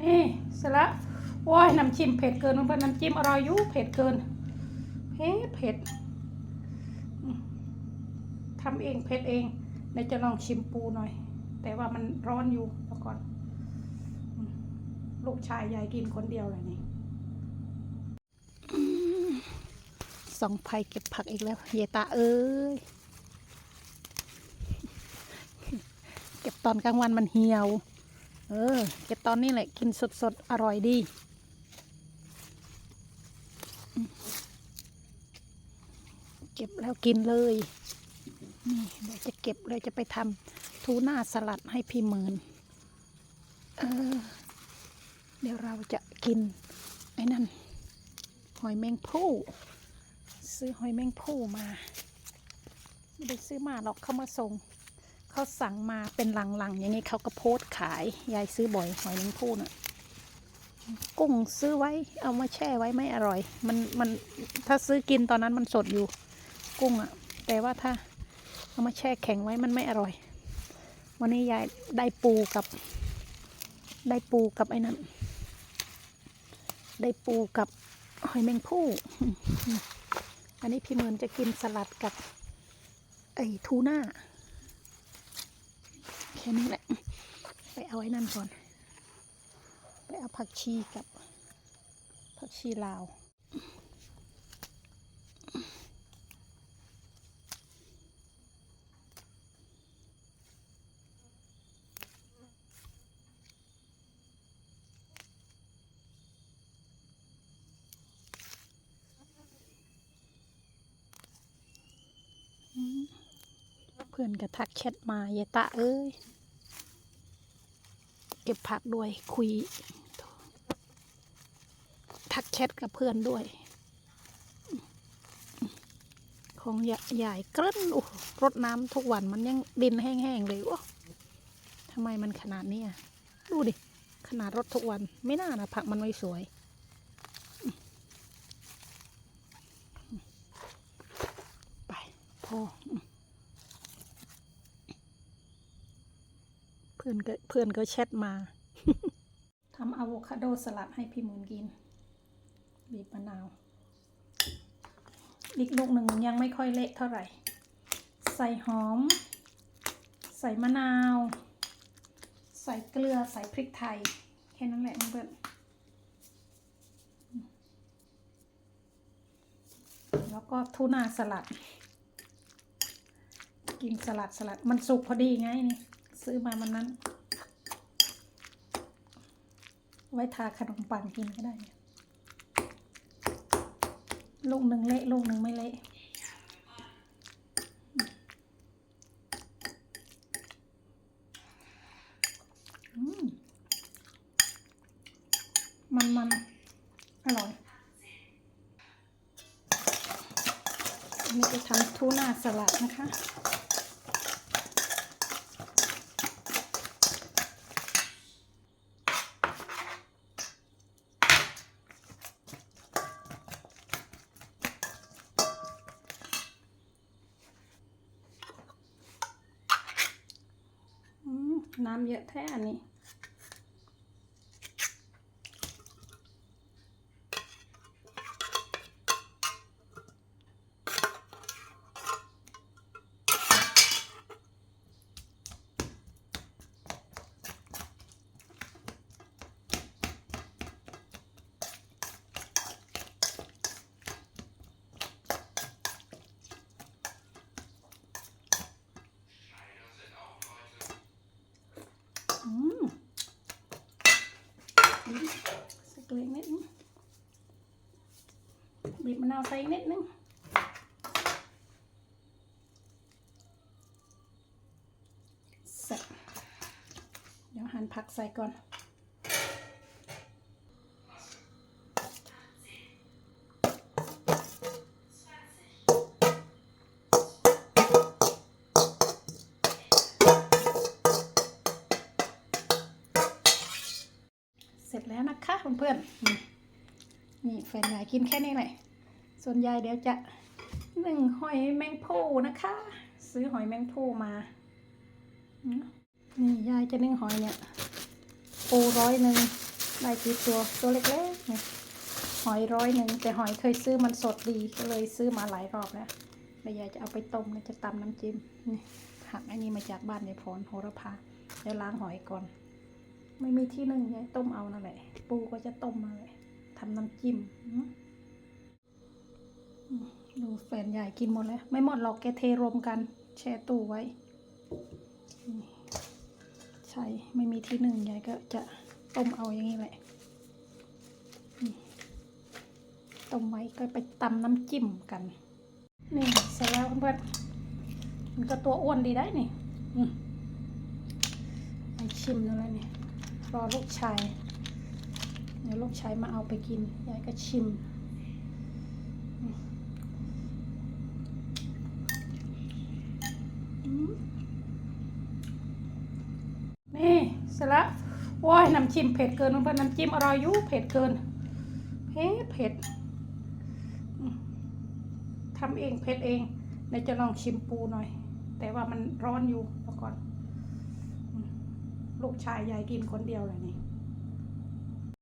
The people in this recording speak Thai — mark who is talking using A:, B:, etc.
A: นี่เสร็จละโอ้ยน้ำจิ้มเผ็ดเกินเพื่อนน้ำจิ้มอร่อยอยู่เผ็ดเกินเฮ้เผ็ดทำเองเผ็ดเองเดี๋ยวจะลองชิมปูหน่อย แต่ว่ามันร้อนอยู่แล้วก่อน ลูกชายยายกินคนเดียวเลยนี่สองไผ่เก็บผักอีกแล้วเยตาเอ้ยเก็บตอนกลางวันมันเหี่ยว เออเก็บตอนนี้แหละกินสดๆ อร่อยดี เก็บแล้วกินเลย นี่เดี๋ยวจะเก็บแล้วจะไปทำทูน่าสลัดให้พี่หมื่นเออเดี๋ยวเราจะกิน ไอ้นั่น หอยแมงผู้ซื้อหอยแมงผู้มา ไม่ได้ซื้อมาหรอกเขามาส่ง เขาสั่งมาเป็นลังๆ อย่างนี้เขาก็โพสขาย ยายซื้อบ่อยหอยนางพูน่ะ กุ้งซื้อไว้ เอามาแช่ไว้ไม่อร่อย มันมันถ้าซื้อกินตอนนั้นมันสดอยู่ กุ้งอะแต่ว่าถ้าเอามาแช่แข็งไว้มันไม่อร่อย วันนี้ยายได้ปูกับ ได้ปูกับไอ้นั่นได้ปูกับหอยแมงผู้ อันนี้พี่เมินจะกินสลัดกับ ไอ้ทูน่า ค่นี้แหละ ไปเอาไว้นั่นก่อน ไปเอาผักชีกับผักชีลาว เพื่อนก็ทักแชทมาเยายตะเอ้ย เก็บผักด้วยคุย ทักแชทกับเพื่อนด้วย ของใหญ่กระนโอ้รดน้ำทุกวันมันยังดินแห้งๆเลยโอ้ทำไมมันขนาดนี้อะดูดิ ขนาดรดทุกวันไม่น่านะผักมันไม่สวยไปพอ พื่อนก็เพื่อนก็แชทมาทำอะโวคาโดสลัดให้พี่มูนกิน บีบมะนาว อีกลูกหนึ่งยังไม่ค่อยเละเท่าไหร่ ใส่หอม ใส่มะนาว ใส่เกลือใส่พริกไทย แค่นั้นแหละเพื่อนแล้วก็ทูน่าสลัด กินสลัดสลัดมันสุกพอดีไงนี่ ซื้อมามันนั้น ไว้ทาขนมปังกินก็ได้เนี่ยลูกหนึ่งเละลูกหนึ่งไม่เละมันมันอร่อยนนี้จะทำทูน่าสลัดนะคะ อืม น้ำเยอะแท้อันนี้ อืมสักเล็กนิดนึง บีบมะนาวใส่นิดนึงเสร็จเดี๋ยวหั่นผักใส่ก่อนเสร็จแล้วนะคะเพื่อนๆ นี่แฟนยายกินแค่นี้แหละ ส่วนยายเดี๋ยวจะหนึ่งหอยแมงภู่นะคะ ซื้อหอยแมงภู่มา นี่ยายจะนึ่งหอยเนี่ยปูร้อยหนึ่งได้กี่ตัวตัวเล็กๆนี่หอยร้อยหนึ่งแต่หอยเคยซื้อมันสดดีก็เลยซื้อมาหลายรอบแล้วแม่ยายจะเอาไปต้มแล้วจะตำน้ำจิ้มนี่หักอ้นี่มาจากบ้านยายพรโหระพาเดี๋ยวล้างหอยก่อน ไม่มีที่นึ่งยายต้มเอานั่นแหละปูก็จะต้มมาเลยำน้ำจิ้มดูแฟนใหญ่กินหมดแล้ว ไม่หมดหรอกแกเทรวมกัน แช่ตู้ไว้ ใช่ไม่มีที่หนึ่งยายก็จะต้มเอาอย่างนี้แหละต้มไว้ก็ไปตำน้ำจิ้มกัน นี่เสร็จแล้วเพื่อนมันก็ตัวอ้วนดีได้นี่อืมไปชิมดูแล้วนี่รอลูกชาย เดี๋ยวลูกชายมาเอาไปกิน ยายก็ชิม นี่เสร็จล้วโอ้ยน้ำจิ้มเผ็ดเกินเพื่อนน้ำจิ้มอร่อยอยู่เผ็ดเกินเผ็ดเผ็ดทำเองเผ็ดเองเดี๋ยวจะลองชิมปูหน่อย แต่ว่ามันร้อนอยู่ก่อน ลูกชายยายกินคนเดียวเลยนี่